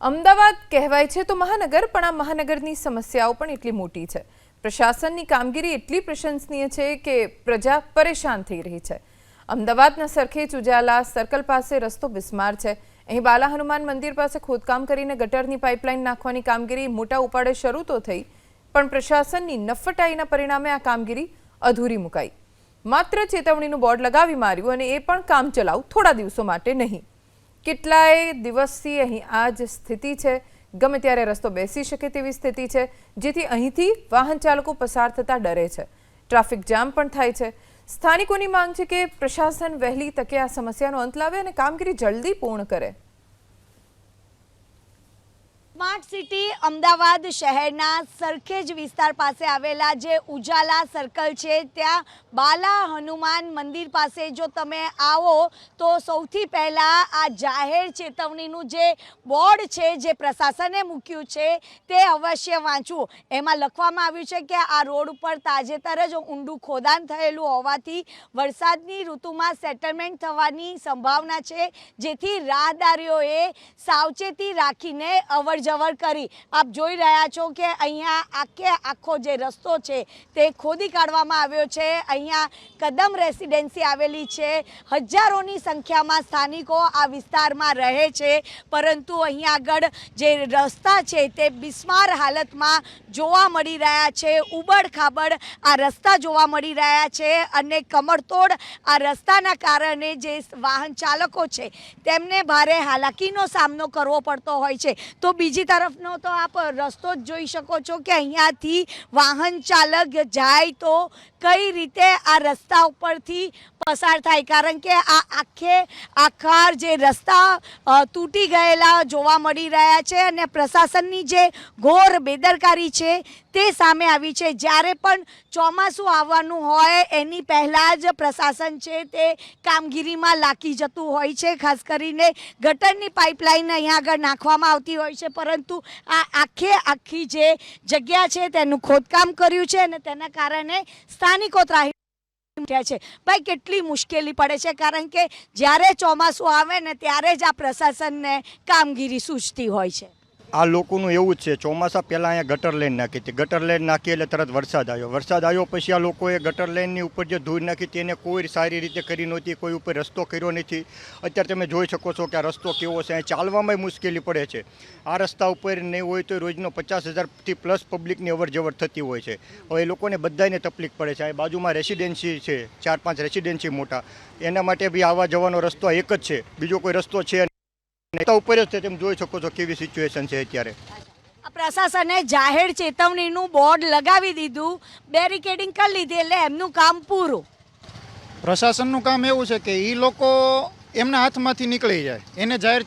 અમદાવાદ કહેવાય છે તો મહાનગર, પણ આ મહાનગરની સમસ્યાઓ પણ એટલી મોટી છે. પ્રશાસનની કામગીરી એટલી પ્રશંસનીય છે કે પ્રજા પરેશાન થઈ રહી છે. અમદાવાદના સરખેજ ઉજાલા સર્કલ પાસે રસ્તો બિસ્માર છે. અહીં બાલા હનુમાન મંદિર પાસે ખોદકામ કરીને ગટરની પાઇપલાઇન નાખવાની કામગીરી મોટા ઉપાડે શરૂ તો થઈ, પણ પ્રશાસનની નફટાઈના પરિણામે આ કામગીરી અધૂરી મુકાઈ. માત્ર ચેતવણીનું બોર્ડ લગાવી માર્યું અને એ પણ કામ ચલાવ થોડા દિવસો માટે નહીં. કેટલાય દિવસથી અહીં આ જ સ્થિતિ છે. ગમે ત્યારે રસ્તો બેસી શકે તેવી સ્થિતિ છે, જેથી અહીંથી વાહન ચાલકો પસાર થતા ડરે છે. ટ્રાફિક જામ પણ થાય છે. સ્થાનિકોની માંગ છે કે પ્રશાસન વહેલી તકે આ સમસ્યાનો અંત લાવે અને કામગીરી જલ્દી પૂર્ણ કરે. સ્માર્ટ સિટી અમદાવાદ શહેરના સરખેજ વિસ્તાર પાસે આવેલા જે ઉજાલા સર્કલ છે, ત્યાં બાલા હનુમાન મંદિર પાસે જો તમે આવો, તો સૌથી પહેલાં આ જાહેર ચેતવણીનું જે બોર્ડ છે, જે પ્રશાસને મૂક્યું છે, તે અવશ્ય વાંચવું એમાં લખવામાં આવ્યું છે કે આ રોડ ઉપર તાજેતર જ ઊંડું ખોદાણ થયેલું હોવાથી વરસાદની ઋતુમાં સેટલમેન્ટ થવાની સંભાવના છે, જેથી રાહદારીઓએ સાવચેતી રાખીને અવર જવર કરી. આપ જોઈ રહ્યા છો કે અહીંયા આખે આખો જે રસ્તો છે તે ખોદી કાઢવામાં આવ્યો છે. અહીંયા કદમ રેસિડેન્સી આવેલી છે. હજારોની સંખ્યામાં સ્થાનિકો આ વિસ્તારમાં રહે છે. પરંતુ અહીંયા આગળ જે રસ્તા છે તે બિસ્માર હાલતમાં જોવા મળી રહ્યા છે. ઉબડ ખાબડ આ રસ્તા જોવા મળી રહ્યા છે અને કમરતોડ આ રસ્તાના કારણે જે વાહન ચાલકો છે તેમને ભારે હાલાકીનો સામનો કરવો પડતો હોય છે. તો બીજી તરફનો તો આપ રસ્તો જ જોઈ શકો છો કે અહીંયાથી વાહન ચાલક જાય તો કઈ રીતે આ રસ્તા ઉપરથી પસાર થાય. કારણ કે આ આખે આખા જે રસ્તા તૂટી ગયેલા જોવા મળી રહ્યા છે અને પ્રશાસનની જે ઘોર બેદરકારી છે તે સામે આવી છે. જ્યારે પણ ચોમાસું આવવાનું હોય, એની પહેલાં જ પ્રશાસન છે તે કામગીરીમાં લાકી જતું હોય છે. ખાસ કરીને ગટરની પાઇપલાઇન અહીંયા આગળ નાખવામાં આવતી હોય છે. પરંતુ આ આખે આખી જે જગ્યા છે તેનું ખોદકામ કર્યું છે અને તેના કારણે સ્થાનિકો ત્રાહી છે. ભાઈ, કેટલી મુશ્કેલી પડે છે, કારણ કે જ્યારે ચોમાસું આવે ને ત્યારે જ આ પ્રશાસનને કામગીરી સૂચતી હોય છે. આ લોકોનું એવું જ છે, ચોમાસા પહેલાં અહીંયા ગટર લાઈન નાખી હતી. ગટર લાઈન નાખી એટલે તરત વરસાદ આવ્યો. વરસાદ આવ્યો પછી આ લોકોએ ગટર લેનની ઉપર જે ધૂળ નાખી તેને કોઈ સારી રીતે કરી નહોતી, કોઈ ઉપર રસ્તો કર્યો નથી. અત્યારે તમે જોઈ શકો છો કે આ રસ્તો કેવો છે. અહીં ચાલવામાં મુશ્કેલી પડે છે. આ રસ્તા ઉપર નહીં હોય તો રોજનો પચાસ હજારથી પ્લસ પબ્લિકની અવરજવર થતી હોય છે. હવે એ લોકોને બધાને તકલીફ પડે છે. આ બાજુમાં રેસિડેન્સી છે, ચાર પાંચ રેસિડેન્સી મોટા. એના માટે બી આવવા જવાનો રસ્તો એક જ છે. બીજો કોઈ રસ્તો છે ઉપર જ છે તમે જોઈ શકો છો કેવી સિચ્યુએશન છે અત્યારે. આ પ્રશાસને જાહેર ચેતવણીનું બોર્ડ લગાવી દીધું બેરિકેડિંગ કરી લીધી એટલે એમનું કામ પૂરું. પ્રશાસનનું કામ એવું છે કે એ લોકો એમના હાથમાંથી નીકળી જાય. એને જાહેર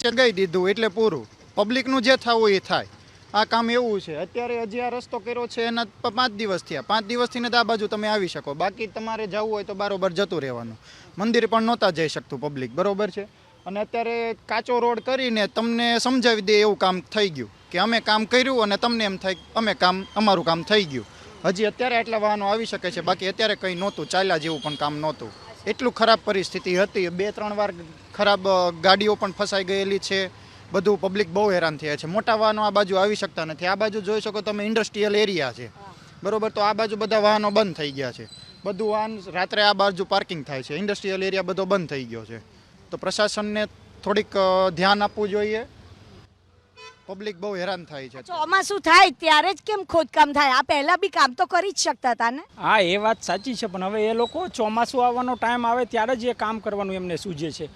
ચગાઈ દીધું એટલે પૂરું. પબ્લિકનું જે થવું એ થાય. આ કામ એવું છે. અત્યારે હજી આ રસ્તો કર્યો છે એના પાંચ દિવસ થયા. પાંચ દિવસથી ને આ બાજુ તમે આવી શકો. બાકી તમારે જવું હોય તો બરોબર જતું રહેવાનું. મંદિર પણ નહોતા જઈ શકતું પબ્લિક બરોબર છે? અને અત્યારે કાચો રોડ કરીને તમને સમજાવી દે એવું કામ થઈ ગયું કે અમે કામ કર્યું અને તમને એમ થાય અમે કામ, અમારું કામ થઈ ગયું. હજી અત્યારે આટલા વાહનો આવી શકે છે, બાકી અત્યારે કંઈ નહોતું, ચાલ્યા જેવું પણ કામ નહોતું. એટલું ખરાબ પરિસ્થિતિ હતી, બે, ત્રણ વાર ખરાબ ગાડીઓ પણ ફસાઈ ગયેલી છે, બધું પબ્લિક બહુ હેરાન થયા છે. મોટા વાહનો આ બાજુ આવી શકતા નથી. આ બાજુ જોઈ શકો તમે ઇન્ડસ્ટ્રીયલ એરિયા છે. બરોબર? તો આ બાજુ બધા વાહનો બંધ થઈ ગયા છે. બધું વાહન રાત્રે આ બાજુ પાર્કિંગ થાય છે. ઇન્ડસ્ટ્રીયલ એરિયા બધો બંધ થઈ ગયો છે. તો પ્રશાસનને થોડીક ધ્યાન આપવું જોઈએ. પબ્લિક બહુ હેરાન થાય છે ચોમાસું થાય ત્યારે જ કેમ ખોદકામ થાય? આ પહેલા બી કામ તો કરી જ શકતા હતા ને? હા એ વાત સાચી છે પણ હવે એ લોકો ચોમાસું આવવાનો ટાઈમ આવે ત્યારે જ એ કામ કરવાનું એમને સૂજે છે.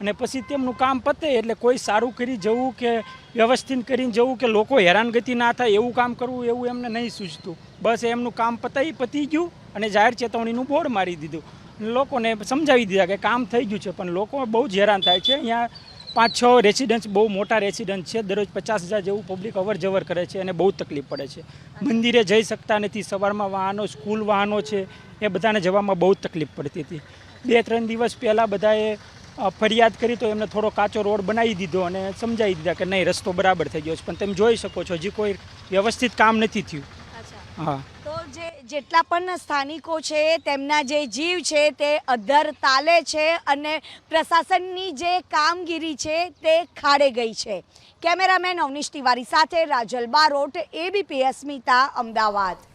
અને પછી તેમનું કામ પતે એટલે કોઈ સારું કરી જવું કે વ્યવસ્થિત કરીને જવું કે લોકો હેરાનગતિ ના થાય એવું કામ કરવું એવું એમને નહીં સૂચતું બસ એમનું કામ પતાવી પતી ગયું અને જાહેર ચેતવણીનું બોર્ડ મારી દીધું. લોકોને સમજાવી દીધા કે કામ થઈ ગયું છે, પણ લોકો બહુ જ હેરાન થાય છે. અહીંયા પાંચ છ રેસિડન્સ બહુ મોટા રેસિડન્સ છે. દરરોજ પચાસ હજાર જેવું પબ્લિક અવર જવર કરે છે અને બહુ તકલીફ પડે છે. મંદિરે જઈ શકતા નથી, સવારમાં વાહનો સ્કૂલ વાહનો છે, એ બધાને જવામાં બહુ તકલીફ પડતી હતી. બે ત્રણ દિવસ પહેલાં બધાએ ફરિયાદ કરી તો એમને થોડો કાચો રોડ બનાવી દીધો અને સમજાવી દીધા કે નહીં, રસ્તો બરાબર થઈ ગયો છે. પણ તમે જોઈ શકો છો, હજી કોઈ વ્યવસ્થિત કામ નથી થયું. તો જે જેટલા પણ સ્થાનિકો છે, તેમના જે જીવ છે, તે અધર તાલે છે અને પ્રશાસનની જે કામગીરી છે, તે ખાડે ગઈ છે. કેમેરામેન અવનીશ તિવારી સાથે રાજલ બારોટ એબીપી અસ્મિતા અમદાવાદ.